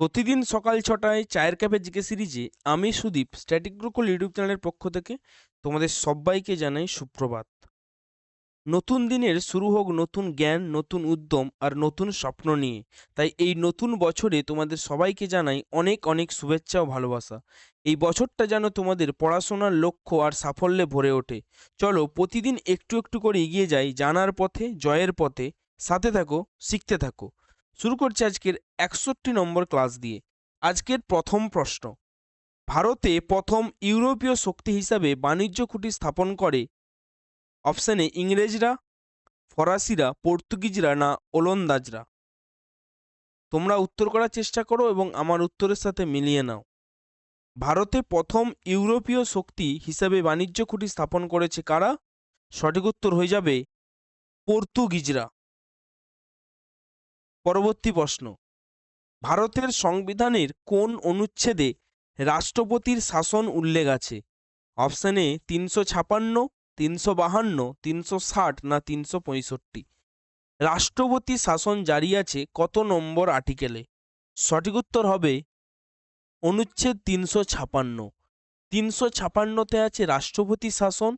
প্রতিদিন সকাল ছটায় চায়ের কাপে জিকে সিরিজে আমি সুদীপ স্ট্যাটিক গ্রুকুল ইউটিউব চ্যানেলের পক্ষ থেকে তোমাদের সবাইকে জানাই সুপ্রভাত। নতুন দিনের শুরু হোক নতুন জ্ঞান, নতুন উদ্যম আর নতুন স্বপ্ন নিয়ে। তাই এই নতুন বছরে তোমাদের সবাইকে জানাই অনেক অনেক শুভেচ্ছা ও ভালোবাসা। এই বছরটা যেন তোমাদের পড়াশোনার লক্ষ্য আর সাফল্যে ভরে ওঠে। চলো প্রতিদিন একটু একটু করে এগিয়ে যাই জানার পথে, জয়ের পথে। সাথে থাকো, শিখতে থাকো। শুরু করছি আজকের একষট্টি নম্বর ক্লাস দিয়ে। আজকের প্রথম প্রশ্ন। ভারতে প্রথম ইউরোপীয় শক্তি হিসাবে বাণিজ্য খুঁটি স্থাপন করে অপশানে ইংরেজরা, ফরাসিরা, পর্তুগিজরা না ওলন্দাজরা? তোমরা উত্তর করার চেষ্টা করো এবং আমার উত্তরের সাথে মিলিয়ে নাও। ভারতে প্রথম ইউরোপীয় শক্তি হিসাবে বাণিজ্য খুঁটি স্থাপন করেছে কারা? সঠিক উত্তর হয়ে যাবে পর্তুগিজরা। পরবর্তী প্রশ্ন। ভারতের সংবিধানের কোন অনুচ্ছেদে রাষ্ট্রপতির শাসন উল্লেখ আছে? অপশানে তিনশো ছাপান্ন, তিনশো বাহান্ন, তিনশো ষাট না তিনশো পঁয়ষট্টি। রাষ্ট্রপতি শাসন জারি আছে কত নম্বর আর্টিকেলে? সঠিক উত্তর হবে অনুচ্ছেদ তিনশো ছাপান্ন। তিনশো ছাপান্নতে আছে রাষ্ট্রপতি শাসন,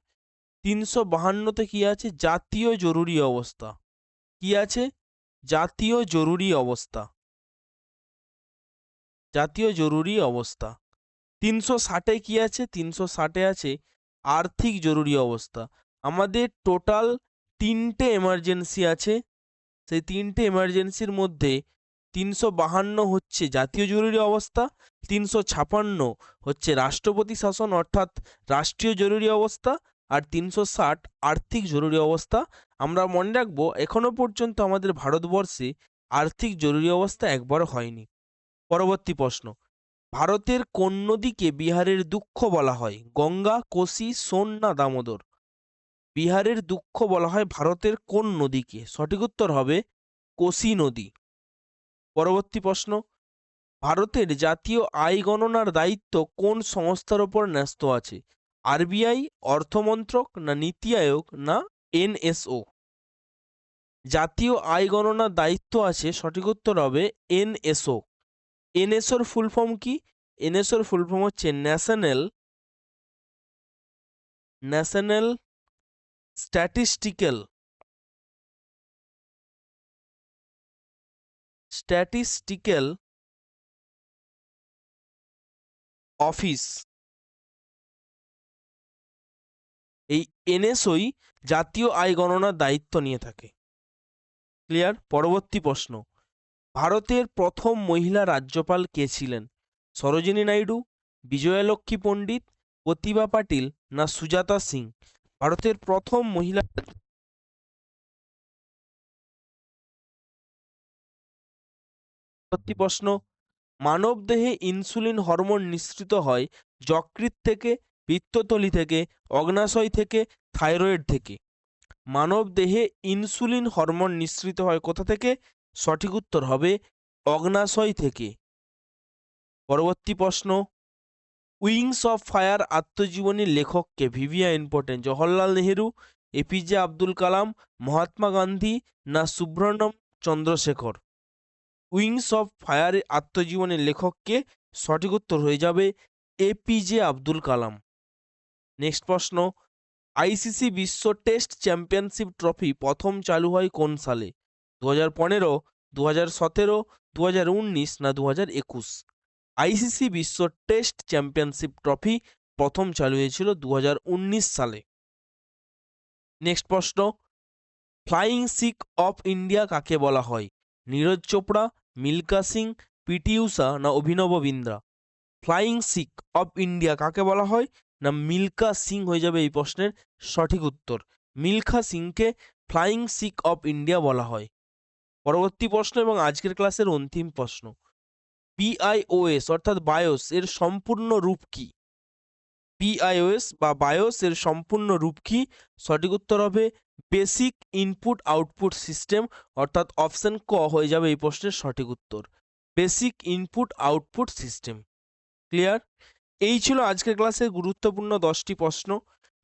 তিনশো বাহান্নতে কি আছে জাতীয় জরুরি অবস্থা? কি আছে? জাতীয় জরুরি অবস্থা। জাতীয় জরুরি অবস্থা। তিনশো ষাটে কি আছে? তিনশো ষাটে আছে আর্থিক জরুরি অবস্থা। আমাদের টোটাল তিনটে এমার্জেন্সি আছে। সেই তিনটে এমার্জেন্সির মধ্যে তিনশো বাহান্ন হচ্ছে জাতীয় জরুরি অবস্থা, তিনশো ছাপান্ন হচ্ছে রাষ্ট্রপতি শাসন অর্থাৎ রাষ্ট্রীয় জরুরি অবস্থা আর তিনশো ষাট আর্থিক জরুরি অবস্থা। আমরা মনে রাখব, এখনও পর্যন্ত আমাদের ভারতবর্ষে আর্থিক জরুরি অবস্থা একবারও হয়নি। পরবর্তী প্রশ্ন, ভারতের কোন নদীকে বিহারের দুঃখ বলা হয়? গঙ্গা, কোশি, সোন না দামোদর? বিহারের দুঃখ বলা হয় ভারতের কোন নদীকে? সঠিক উত্তর হবে কোশি নদী। পরবর্তী প্রশ্ন, ভারতের জাতীয় আয় গণনার দায়িত্ব কোন সংস্থার ওপর ন্যস্ত আছে? আরবিআই অর্থমন্ত্রক না নীতি আয়োগ না এনএসও? জাতীয় আয় গণনার দায়িত্ব আছে, সঠিক উত্তর হবে এনএসও। এনএসওর ফুল ফর্ম কি? এনএসওর ফুল ফর্ম হচ্ছে national national statistical statistical office এই এনএসওই জাতীয় আয় গণনার দায়িত্ব নিয়ে থাকে। ক্লিয়ার? পরবর্তী প্রশ্ন। ভারতের প্রথম মহিলা রাজ্যপাল কে ছিলেন? সরোজিনী নাইডু, বিজয়ালক্ষ্মী পণ্ডিত, প্রতিভা পাটিল না সুজাতা সিং? ভারতের প্রথম মহিলা প্রশ্ন। মানবদেহে ইনসুলিন হরমোন নিঃসৃত হয় যকৃত থেকে পিত্তথলি থেকে, অগ্নাশয় থেকে, থাইরয়েড থেকে। মানবদেহে ইনসুলিন হরমোন নিঃসৃত হয় কোথা থেকে? সঠিক উত্তর হবে অগ্নাশয় থেকে। পরবর্তী প্রশ্ন। উইংস অফ ফায়ার আত্মজীবনীর লেখককে ভিভিয়া ইম্পর্টেন্ট। জওহরলাল নেহেরু এপিজে আব্দুল কালাম, মহাত্মা গান্ধী না Subrahmanyan Chandrasekhar? Wings of fire আত্মজীবনের লেখককে সঠিক উত্তর হয়ে যাবে এপিজে আব্দুল কালাম। নেক্সট প্রশ্ন। আইসিসি বিশ্ব টেস্ট চ্যাম্পিয়নশিপ ট্রফি প্রথম চালু হয় কোন সালে? দু হাজার পনেরো দু হাজার সতেরো দু হাজার উনিশ না দু হাজার একুশ আইসিসি বিশ্ব টেস্ট চ্যাম্পিয়নশিপ ট্রফি প্রথম চালু হয়েছিল দু হাজার উনিশ সালে। নেক্সট প্রশ্ন। ফ্লাইং সিক অফ ইন্ডিয়া কাকে বলা হয়? নীরজ চোপড়া মিল্কা সিং পিটি উষা না Abhinav Bindra? Flying Sikh of India কাকে বলা হয়? না মিল্কা সিং হয়ে যাবে এই প্রশ্নের সঠিক উত্তর। মিল্খা সিংকে ফ্লাইং সিক অফ ইন্ডিয়া বলা হয়। পরবর্তী প্রশ্ন এবং আজকের ক্লাসের অন্তিম প্রশ্ন। বিআইওএস অর্থাৎ বায়োস এর সম্পূর্ণ রূপ কি? বিআইওএস বা বায়োস এর সম্পূর্ণ রূপ কি? সঠিক উত্তর হবে বেসিক ইনপুট আউটপুট সিস্টেম অর্থাৎ অপশন ক হয়ে যাবে এই প্রশ্নের সঠিক উত্তর। Basic input output system. Clear? এই ছিল আজকের ক্লাসের গুরুত্বপূর্ণ দশটি প্রশ্ন।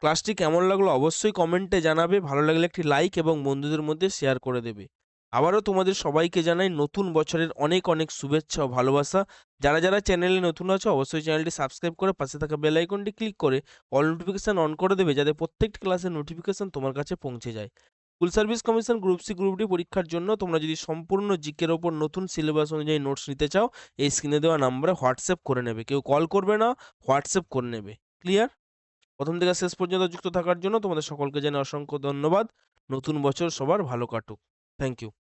ক্লাসটি কেমন লাগল অবশ্যই কমেন্টে জানাবে। ভালো লাগলে একটি লাইক এবং বন্ধুদের মধ্যে শেয়ার করে দেবে। আবারও তোমাদের সবাইকে জানাই নতুন বছরের অনেক অনেক শুভেচ্ছা ও ভালোবাসা। যারা যারা চ্যানেলে নতুন আছো, অবশ্যই চ্যানেলটি সাবস্ক্রাইব করে পাশে থাকা বেল আইকনটি ক্লিক করে অল নোটিফিকেশন অন করে দেবে যাতে প্রত্যেকটি ক্লাসের নোটিফিকেশন তোমার কাছে পৌঁছে যায়। School service commission group C group D পরীক্ষার জন্য তোমরা যদি সম্পূর্ণ জিকের ওপর নতুন সিলেবাস অনুযায়ী নোটস নিতে চাও, এই স্ক্রিনে দেওয়া নাম্বারে হোয়াটসঅ্যাপ করে নেবে। কেউ কল করবে না হোয়াটসঅ্যাপ করে নেবে। ক্লিয়ার প্রথম থেকে শেষ পর্যন্ত যুক্ত থাকার জন্য তোমাদের সকলকে জানাই অসংখ্য ধন্যবাদ। নতুন বছর সবার ভালো কাটুক। Thank you